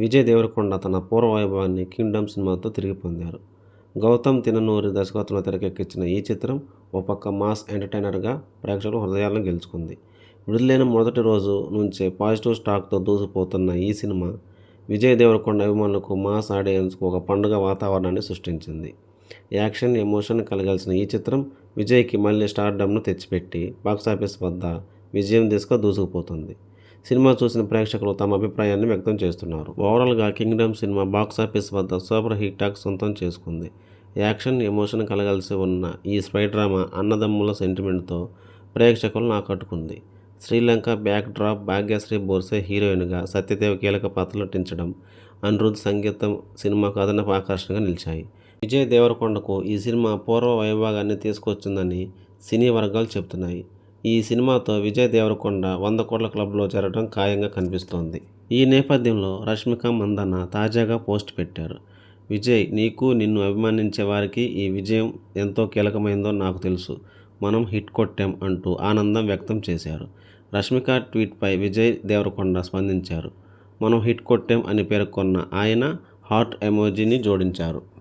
విజయ్ దేవరకొండ తన పూర్వ వైభవాన్ని కింగ్డమ్ సినిమాతో తిరిగి పొందారు. గౌతమ్ తిననూరి దర్శకత్వంలో తెరకెక్కించిన ఈ చిత్రం ఓ పక్క మాస్ ఎంటర్టైనర్గా ప్రేక్షకుల హృదయాలను గెలుచుకుంది. విడుదలైన మొదటి రోజు నుంచే పాజిటివ్ స్టాక్తో దూసిపోతున్న ఈ సినిమా విజయ్ దేవరకొండ అభిమానులకు మాస్ ఆడియన్స్కు ఒక పండుగ వాతావరణాన్ని సృష్టించింది. యాక్షన్ ఎమోషన్ కలగాల్సిన ఈ చిత్రం విజయ్కి మళ్ళీ స్టార్డమ్ను తెచ్చిపెట్టి బాక్సాఫీస్ వద్ద విజయం దిశగా దూసుకుపోతుంది. సినిమా చూసిన ప్రేక్షకులు తమ అభిప్రాయాన్ని వ్యక్తం చేస్తున్నారు. ఓవరాల్గా కింగ్డమ్ సినిమా బాక్సాఫీస్ వద్ద సూపర్ హిట్ టాక్ సొంతం చేసుకుంది. యాక్షన్ ఎమోషన్ కలగాల్సి ఉన్న ఈ స్పై డ్రామా అన్నదమ్ముల సెంటిమెంట్తో ప్రేక్షకులను ఆకట్టుకుంది. శ్రీలంక బ్యాక్ డ్రాప్ భాగ్యశ్రీ బోర్సే హీరోయిన్గా సత్యదేవ్ కీలక పాత్రలు నటించడం అనిరుద్ సంగీతం సినిమాకు అదనపు ఆకర్షణగా నిలిచాయి. విజయ్ దేవరకొండకు ఈ సినిమా పూర్వ వైభాగాన్ని తీసుకొచ్చిందని సినీ వర్గాలు చెబుతున్నాయి. ఈ సినిమాతో విజయ్ దేవరకొండ వంద కోట్ల క్లబ్లో చేరడం ఖాయంగా కనిపిస్తోంది. ఈ నేపథ్యంలో రష్మిక మందన్న తాజాగా పోస్ట్ పెట్టారు. విజయ్ నీకు నిన్ను అభిమానించే వారికి ఈ విజయం ఎంతో కీలకమైందో నాకు తెలుసు. మనం హిట్ కొట్టాం అంటూ ఆనందం వ్యక్తం చేశారు. రష్మిక ట్వీట్పై విజయ్ దేవరకొండ స్పందించారు. మనం హిట్ కొట్టాం అని పేర్కొన్న ఆయన హార్ట్ ఎమోజీని జోడించారు.